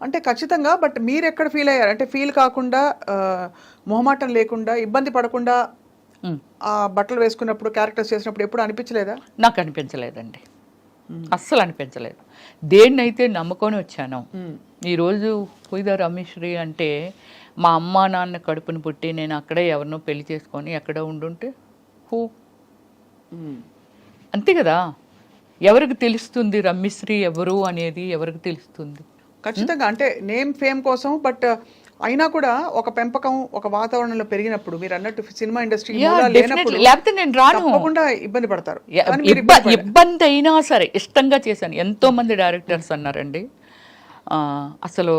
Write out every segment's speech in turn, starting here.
అంటే ఖచ్చితంగా బట్ మీరు ఎక్కడ ఫీల్ అయ్యారు? అంటే ఫీల్ కాకుండా మొహమాటం లేకుండా ఇబ్బంది పడకుండా. ఆ బట్టలు వేసుకున్నప్పుడు క్యారెక్టర్స్ చేసినప్పుడు ఎప్పుడు అనిపించలేదా? నాకు అనిపించలేదండి. అస్సలు అనిపించలేదు. దేన్నైతే నమ్ముకొని వచ్చాను ఈరోజు పుయిద రమేశ్వరి అంటే మా అమ్మ నాన్న కడుపుని పుట్టి నేను అక్కడే ఎవరినో పెళ్ళి చేసుకొని ఎక్కడో ఉండుంటే హూ? అంతే కదా? ఎవరికి తెలుస్తుంది రమ్యశ్రీ ఎవరు అనేది ఎవరికి తెలుస్తుంది? ఖచ్చితంగా. అంటే నేమ్ ఫేమ్ కోసం బట్ అయినా కూడా ఒక పెంపకం ఒక వాతావరణంలో పెరిగినప్పుడు మీరు అన్నట్టు సినిమా ఇండస్ట్రీ. లేకపోతే నేను రాను. తప్పకుండా ఇబ్బంది పడతారు. ఇబ్బంది అయినా సరే ఇష్టంగా చేశాను. ఎంతో మంది డైరెక్టర్స్ అన్నారండి. అసలు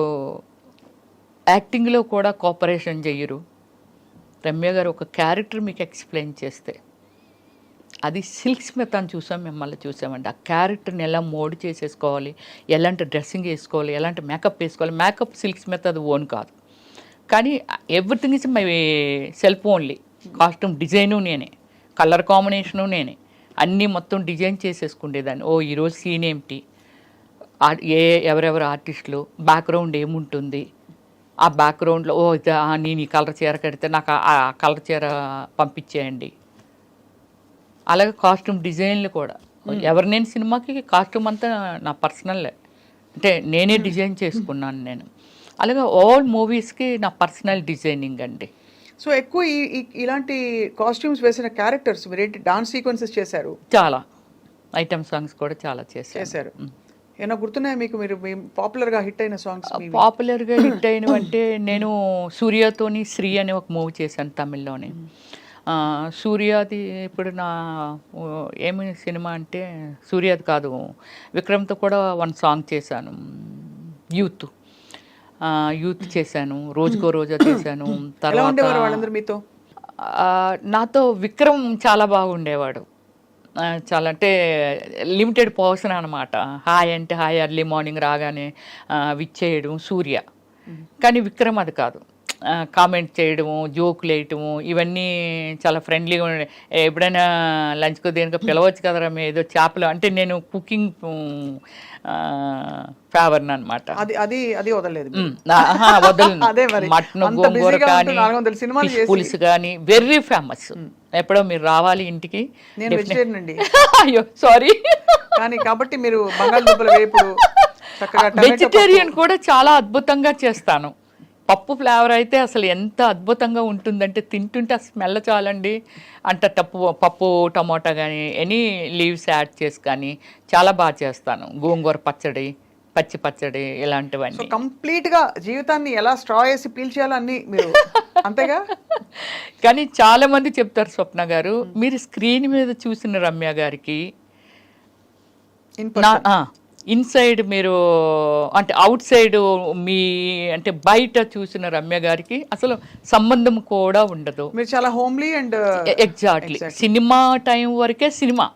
యాక్టింగ్లో కూడా కోఆపరేషన్ చెయ్యరు రమ్య గారు ఒక క్యారెక్టర్ మీకు ఎక్స్ప్లెయిన్ చేస్తే. అది సిల్క్ స్మిత్ అని చూసాం మిమ్మల్ని చూసామండి. ఆ క్యారెక్టర్ని ఎలా మోడ్ చేసేసుకోవాలి ఎలాంటి డ్రెస్సింగ్ వేసుకోవాలి ఎలాంటి మేకప్ వేసుకోవాలి. మేకప్ సిల్క్ స్మిత్ అది ఓన్ కాదు. కానీ everything is my self only costume design నేనే కలర్ కాంబినేషను నేనే. అన్నీ మొత్తం డిజైన్ చేసేసుకునేదాన్ని ఓ ఈరోజు సీన్ ఏమిటి? ఏ ఎవరెవరు ఆర్టిస్టులు బ్యాక్గ్రౌండ్ ఏముంటుంది? ఆ బ్యాక్గ్రౌండ్లో ఓ ఇది నేను ఈ కలర్ చీర కడితే నాకు ఆ కలర్ చీర పంపించేయండి. అలాగే కాస్ట్యూమ్ డిజైన్లు కూడా. ఎవరు నేను సినిమాకి కాస్ట్యూమ్ అంతా నా పర్సనల్లే అంటే నేనే డిజైన్ చేసుకున్నాను నేను. అలాగే ఆల్ మూవీస్కి నా పర్సనల్ డిజైనింగ్ అండి. సో ఎక్కువ ఈ ఇలాంటి కాస్ట్యూమ్స్ వేసిన క్యారెక్టర్స్ మీరు ఏంటి డాన్స్ సీక్వెన్సెస్ చేశారు? చాలా. ఐటమ్ సాంగ్స్ కూడా చాలా చేశాను. చేశారు. ఏమైనా గుర్తున్నాయా మీకు? మీరు పాపులర్గా హిట్ అయిన సాంగ్స్ పాపులర్గా హిట్ అయినవంటే నేను సూర్యతోని శ్రీ అనే ఒక మూవీ చేశాను తమిళ్ళోని. సూర్యాది ఇప్పుడు నా ఏమి సినిమా అంటే సూర్యాది కాదు విక్రమ్తో కూడా వన్ సాంగ్ చేశాను యూత్. యూత్ చేశాను రోజుకో రోజా చేశాను తర్వాత మీతో? నాతో విక్రమ్ చాలా బాగుండేవాడు. చాలా అంటే లిమిటెడ్ పర్సన్ అనమాట హాయ్ అంటే హాయ్ ఎర్లీ మార్నింగ్ రాగానే విచ్చేయడం సూర్య. కానీ విక్రమ్ అది కాదు. కామెంట్ చేయడము జోకులు వేయటము ఇవన్నీ చాలా ఫ్రెండ్లీగా ఉండే. ఎప్పుడైనా లంచ్కు దేనికో పిలవచ్చు కదరా మీ ఏదో చేపలు అంటే నేను కుకింగ్ ఫేవర్ని అనమాట అది అది అది వదలలేదు. వదలను. అదే. మటన్ గోంగూర కానీ. పులుసు కానీ వెరీ ఫేమస్ ఎప్పుడో మీరు రావాలి ఇంటికి నేను వెజిటేరియన్ అండి. అయ్యో సారీ కానీ కాబట్టి మీరు బంగాళదుంపల వేపుడు వెజిటేరియన్ కూడా చాలా అద్భుతంగా చేస్తాను. పప్పు ఫ్లేవర్ అయితే అసలు ఎంత అద్భుతంగా ఉంటుందంటే తింటుంటే ఆ స్మెల్ చాలండి. అంట తప్పు పప్పు టమోటా కానీ ఎనీ లీవ్స్ యాడ్ చేసి కానీ చాలా బాగా చేస్తాను. గోంగూర పచ్చడి పచ్చి పచ్చడి ఇలాంటివన్నీ. కంప్లీట్గా జీవితాన్ని ఎలా స్ట్రా వేసి పీల్చేయాలో అన్ని మీరు అంతేగా? కానీ చాలా మంది చెప్తారు స్వప్న గారు మీరు స్క్రీన్ మీద చూసిన రమ్య గారికి ఇన్సైడ్ మీరు అంటే అవుట్ సైడ్ మీ అంటే బయట చూసిన రమ్య గారికి అసలు సంబంధం కూడా ఉండదు. మీరు చాలా homely and exactly. Cinema time వరకే సినిమా.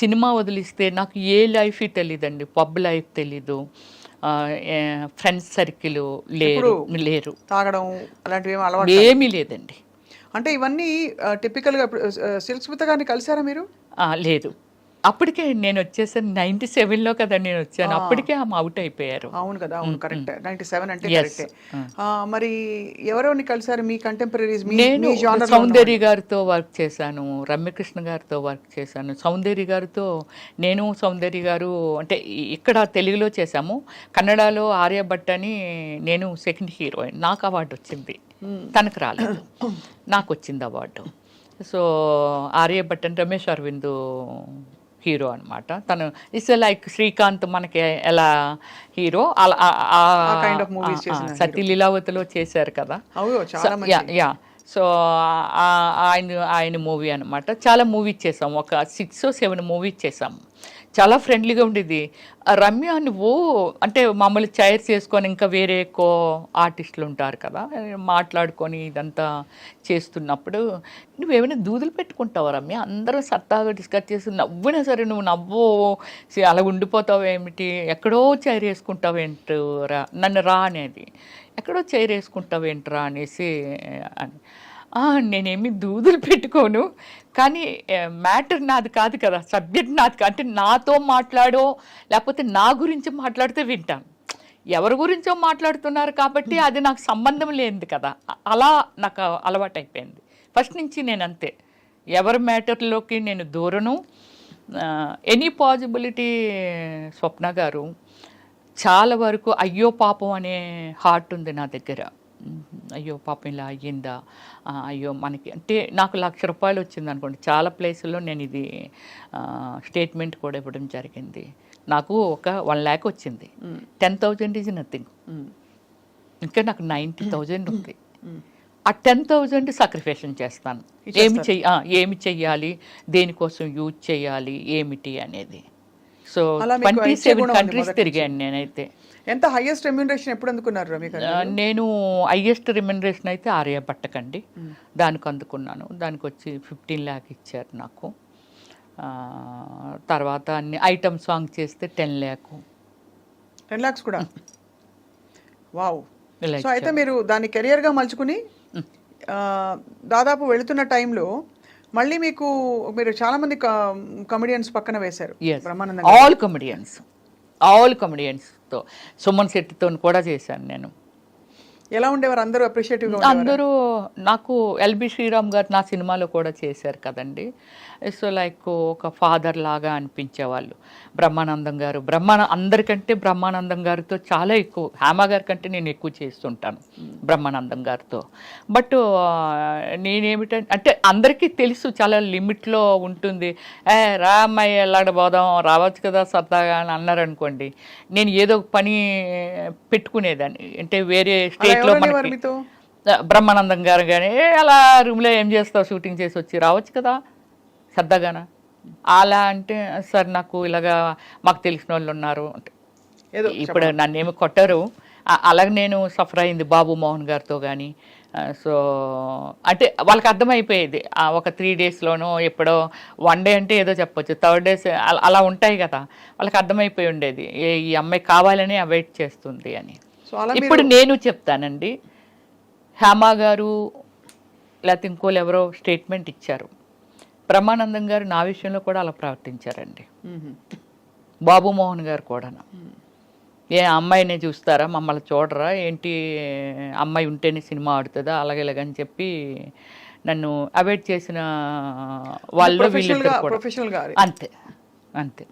సినిమా వదిలిస్తే నాకు ఏ లైఫ్ తెలియదండి పబ్ లైఫ్ తెలీదు. ఫ్రెండ్స్ సర్కిల్ లేరు లేరు. తాగడం అలాంటివి ఏమి అలవాటు ఏమీ లేదండి. అంటే ఇవన్నీ టిపికల్గా సిల్క్ స్మిత గారిని కలిసారా మీరు? లేదు. అప్పటికే నేను వచ్చేసాను నైన్టీ సెవెన్లో కదా నేను వచ్చాను. అప్పటికే ఆమె అవుట్ అయిపోయారు. అవును కదా అవును కరెక్ట్ నైన్టీ సెవెన్ అంటే. కరెక్టే మరి ఎవరెవరిని కలిసారు మీ కంటెంపరీస్ నేను సౌందర్య గారితో వర్క్ చేశాను రమ్యకృష్ణ గారితో వర్క్ చేశాను. సౌందర్య గారితో నేను సౌందర్య గారు అంటే ఇక్కడ తెలుగులో చేశాము. కన్నడలో ఆర్యభట్ అని నేను సెకండ్ హీరోయిన్ నాకు అవార్డు వచ్చింది. తనకు రాలేదు. నాకు వచ్చింది అవార్డు సో ఆర్యభట్ అని రమేష్ అరవింద్ హీరో అన్నమాట. తను ఇట్స్ లైక్ శ్రీకాంత్ మనకి ఎలా హీరో? అలా సతీ లీలావతిలో చేశారు కదా. Yeah yeah. సో ఆయన ఆయన మూవీ అనమాట చాలా మూవీస్ చేసాం ఒక సిక్స్ సెవెన్ మూవీస్ చేసాం చాలా ఫ్రెండ్లీగా ఉండేది. రమ్య నువ్వు అంటే మామూలు చైర్ చేసుకొని ఇంకా వేరే కో ఆర్టిస్టులు ఉంటారు కదా మాట్లాడుకొని ఇదంతా చేస్తున్నప్పుడు నువ్వేమైనా దూదులు పెట్టుకుంటావు రమ్య? అందరూ సత్తాగా డిస్కస్ చేసి నవ్వినా సరే నువ్వు నవ్వు అలా ఉండిపోతావు ఏమిటి? ఎక్కడో చైర్ వేసుకుంటావేంటి రా నన్ను రా అనేది. ఎక్కడో చైర్ వేసుకుంటావు ఏంట్రా అనేసి అని. నేనేమి దూదులు పెట్టుకోను. కానీ మ్యాటర్ నాది కాదు కదా సబ్జెక్ట్ నాది కాదు అంటే నాతో మాట్లాడో లేకపోతే నా గురించి మాట్లాడితే వింటాను. ఎవరి గురించో మాట్లాడుతున్నారు కాబట్టి అది నాకు సంబంధం లేనిది కదా. అలా నాకు అలవాటు అయిపోయింది ఫస్ట్ నుంచి నేను అంతే. ఎవరి మ్యాటర్లోకి నేను దూరను. ఎనీ పాజిబిలిటీ స్వప్న గారు చాలా వరకు అయ్యో పాపం అనే హార్ట్ ఉంది నా దగ్గర. అయ్యో పాపం ఇలా అయ్యిందా? అయ్యో మనకి అంటే నాకు లక్ష రూపాయలు వచ్చింది అనుకోండి. చాలా ప్లేసుల్లో నేను ఇది స్టేట్మెంట్ కూడా ఇవ్వడం జరిగింది. నాకు ఒక వన్ ల్యాక్ వచ్చింది. Ten thousand is nothing. ఇంకా నాకు నైంటీ థౌజండ్ ఉంది. ఆ టెన్ థౌజండ్ సాక్రిఫికేషన్ చేస్తాను. ఏమి చెయ్యి ఏమి చెయ్యాలి? దేనికోసం యూజ్ చేయాలి? ఏమిటి అనేది. సో ట్వంటీ సెవెన్ కంట్రీస్ తిరిగాను నేనైతే. ఎంత హైయెస్ట్ రెమ్యూనరేషన్ ఎప్పుడు అందుకున్నారు ఆ, నేను హైయెస్ట్ రిమెండరేషన్ అయితే ఆర్యభట్టకండి దానికి అందుకున్నాను. దానికి వచ్చి ఫిఫ్టీన్ ల్యాక్ ఇచ్చారు నాకు. తర్వాత అన్ని ఐటమ్ సాంగ్ చేస్తే టెన్ ల్యాక్ టెన్ లాక్స్ కూడా? వావ్. సో అయితే మీరు దాన్ని కెరియర్గా మలుచుకుని దాదాపు వెళుతున్న టైంలో మళ్ళీ మీకు మీరు చాలా మంది కమెడియన్స్ పక్కన వేశారు. ఆల్ కమెడియన్స్ ఆల్ కమెడియన్స్తో సుమన్ శెట్టితో కూడా చేశాను నేను. ఎలా ఉండేవారు? అందరూ అప్రిషియేటివ్ అందరూ నాకు ఎల్బి శ్రీరామ్ గారు నా సినిమాలో కూడా చేశారు కదండి. సో లైక్ ఒక ఫాదర్ లాగా అనిపించేవాళ్ళు. బ్రహ్మానందం గారు. బ్రహ్మాన అందరికంటే బ్రహ్మానందం గారితో చాలా ఎక్కువ హేమ గారి కంటే నేను ఎక్కువ చేస్తుంటాను బ్రహ్మానందం గారితో. బట్ నేనేమిటంటే అంటే అందరికీ తెలుసు చాలా లిమిట్లో ఉంటుంది. ఏ రా అమ్మాయి ఎలాడ పోదాం రావచ్చు కదా సరదాగా అని అన్నారు అనుకోండి నేను ఏదో ఒక పని పెట్టుకునేదాన్ని. అంటే వేరే స్టేట్లో మనకి. మీతో? బ్రహ్మానందం గారు కానీ "ఏ, అలా రూమ్లో ఏం చేస్తావు? షూటింగ్ చేసి వచ్చి రావచ్చు కదా? సరదాగానా అలా అంటే సార్ నాకు ఇలాగా మాకు తెలిసిన వాళ్ళు ఉన్నారు ఇప్పుడు నన్ను ఏమి కొట్టరు. అలాగే నేను సఫర్ అయింది బాబు మోహన్ గారితో కానీ సో అంటే వాళ్ళకి అర్థమైపోయేది. ఒక త్రీ డేస్లోనో ఎప్పుడో వన్ డే అంటే ఏదో చెప్పొచ్చు. థర్డ్ డేస్ అలా ఉంటాయి కదా. వాళ్ళకి అర్థమైపోయి ఉండేది. ఏ- ఈ అమ్మాయి కావాలని అవాయిడ్ చేస్తుంది అని. సో అలా ఇప్పుడు నేను చెప్తానండి. హేమా గారు లేకపోతే ఇంకోళ్ళు ఎవరో స్టేట్మెంట్ ఇచ్చారు. బ్రహ్మానందం గారు నా విషయంలో కూడా అలా ప్రవర్తించారండి. బాబు మోహన్ గారు కూడా ఏ అమ్మాయినే చూస్తారా? మమ్మల్ని చూడరా? ఏంటి అమ్మాయి ఉంటేనే సినిమా ఆడుతుందా? అలాగే ఇలాగని చెప్పి నన్ను అవాయిడ్ చేసిన వాళ్ళు అంతే అంతే.